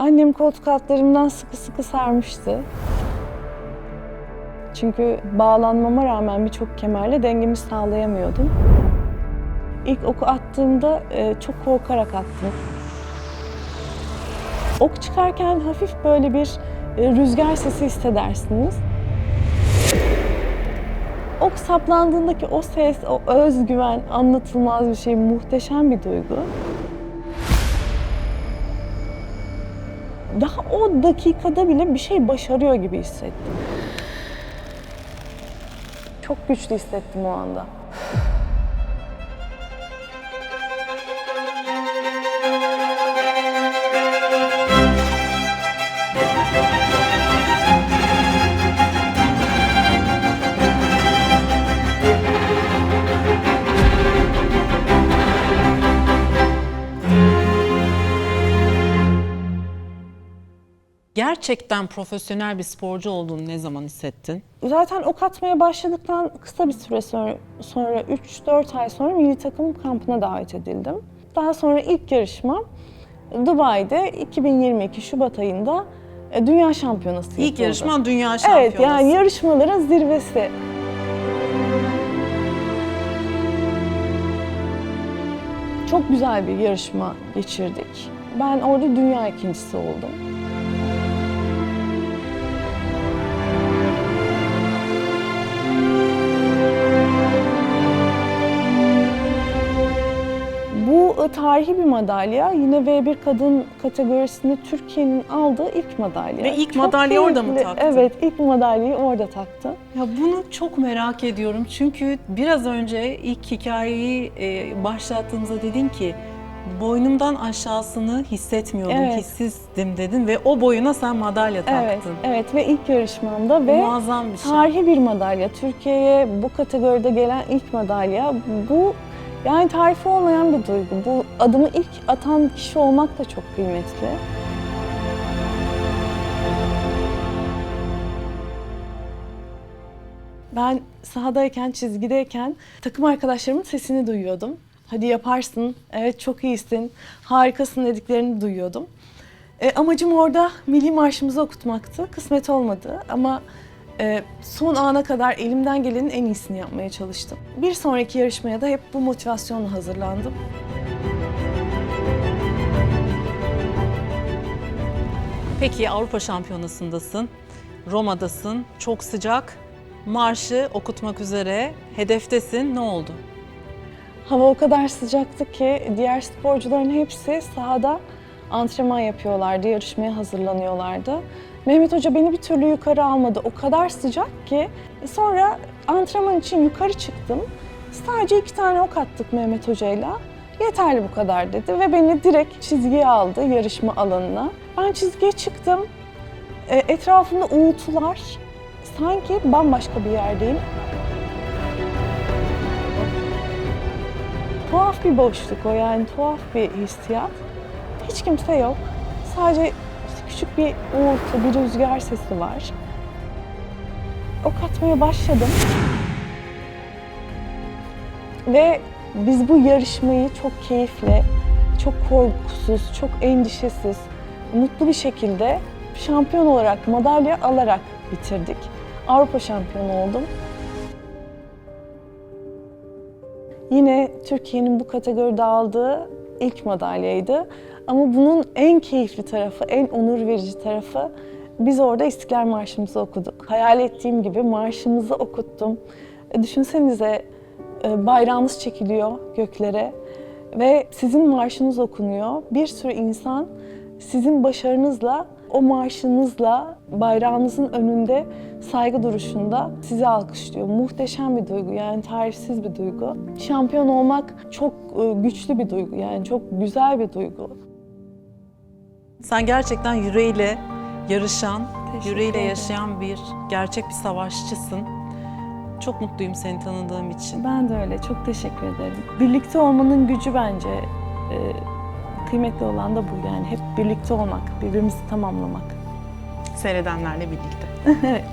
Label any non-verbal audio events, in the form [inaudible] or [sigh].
Annem koltuk altlarımdan sıkı sıkı sarmıştı. Çünkü bağlanmama rağmen birçok kemerle dengemi sağlayamıyordum. İlk oku attığımda e, çok korkarak attım. Ok çıkarken hafif böyle bir e, rüzgar sesi hissedersiniz. Ok saplandığındaki o ses, o özgüven anlatılmaz bir şey, muhteşem bir duygu. Daha o dakikada bile bir şey başarıyor gibi hissettim. Çok güçlü hissettim o anda. Gerçekten profesyonel bir sporcu olduğunu ne zaman hissettin? Zaten ok atmaya başladıktan kısa bir süre sonra, sonra 3-4 ay sonra milli takım kampına davet edildim. Daha sonra ilk yarışmam Dubai'de 2022 Şubat ayında e, dünya şampiyonası İlk yapıldı. yarışman dünya şampiyonası. Evet yani yarışmaların zirvesi. Çok güzel bir yarışma geçirdik. Ben orada dünya ikincisi oldum. Tarihi bir madalya. Yine V1 kadın kategorisinde Türkiye'nin aldığı ilk madalya. Ve ilk Çok madalyayı orada mı taktın? Evet, ilk madalyayı orada taktım. Ya bunu çok merak ediyorum çünkü biraz önce ilk hikayeyi e, başlattığımızda dedin ki boynumdan aşağısını hissetmiyordum, Evet. hissizdim dedin ve o boyuna sen madalya Evet, taktın. evet ve ilk yarışmamda ve Muazzam bir şey. tarihi bir madalya. Türkiye'ye bu kategoride gelen ilk madalya. Bu yani tarifi olmayan bir duygu. Bu adımı ilk atan kişi olmak da çok kıymetli. Ben sahadayken, çizgideyken takım arkadaşlarımın sesini duyuyordum. Hadi yaparsın, evet çok iyisin, harikasın dediklerini duyuyordum. E, amacım orada milli marşımızı okutmaktı. Kısmet olmadı ama e, son ana kadar elimden gelenin en iyisini yapmaya çalıştım. Bir sonraki yarışmaya da hep bu motivasyonla hazırlandım. Peki Avrupa Şampiyonası'ndasın, Roma'dasın, çok sıcak, marşı okutmak üzere, hedeftesin, ne oldu? Hava o kadar sıcaktı ki diğer sporcuların hepsi sahada antrenman yapıyorlardı, yarışmaya hazırlanıyorlardı. Mehmet Hoca beni bir türlü yukarı almadı. O kadar sıcak ki sonra antrenman için yukarı çıktım. Sadece iki tane ok attık Mehmet Hoca'yla. Yeterli bu kadar dedi ve beni direkt çizgiye aldı yarışma alanına. Ben çizgiye çıktım. E, Etrafımda uğultular. Sanki bambaşka bir yerdeyim. Tuhaf bir boşluk o yani tuhaf bir hissiyat. Hiç kimse yok. Sadece küçük bir uğultu, bir rüzgar sesi var. Ok atmaya başladım. Ve biz bu yarışmayı çok keyifle, çok korkusuz, çok endişesiz, mutlu bir şekilde şampiyon olarak, madalya alarak bitirdik. Avrupa şampiyonu oldum. Yine Türkiye'nin bu kategoride aldığı ilk madalyaydı. Ama bunun en keyifli tarafı, en onur verici tarafı biz orada İstiklal Marşımızı okuduk. Hayal ettiğim gibi marşımızı okuttum. E, Düşünsenize e, bayrağımız çekiliyor göklere ve sizin marşınız okunuyor. Bir sürü insan sizin başarınızla, o marşınızla bayrağınızın önünde saygı duruşunda sizi alkışlıyor. Muhteşem bir duygu yani tarifsiz bir duygu. Şampiyon olmak çok e, güçlü bir duygu yani çok güzel bir duygu. Sen gerçekten yüreğiyle yarışan, Teşekkür yüreğiyle ederim. yaşayan bir gerçek bir savaşçısın. Çok mutluyum seni tanıdığım için. Ben de öyle çok teşekkür ederim. Birlikte olmanın gücü bence e, kıymetli olan da bu yani hep birlikte olmak, birbirimizi tamamlamak. Seyredenlerle birlikte. [laughs] evet.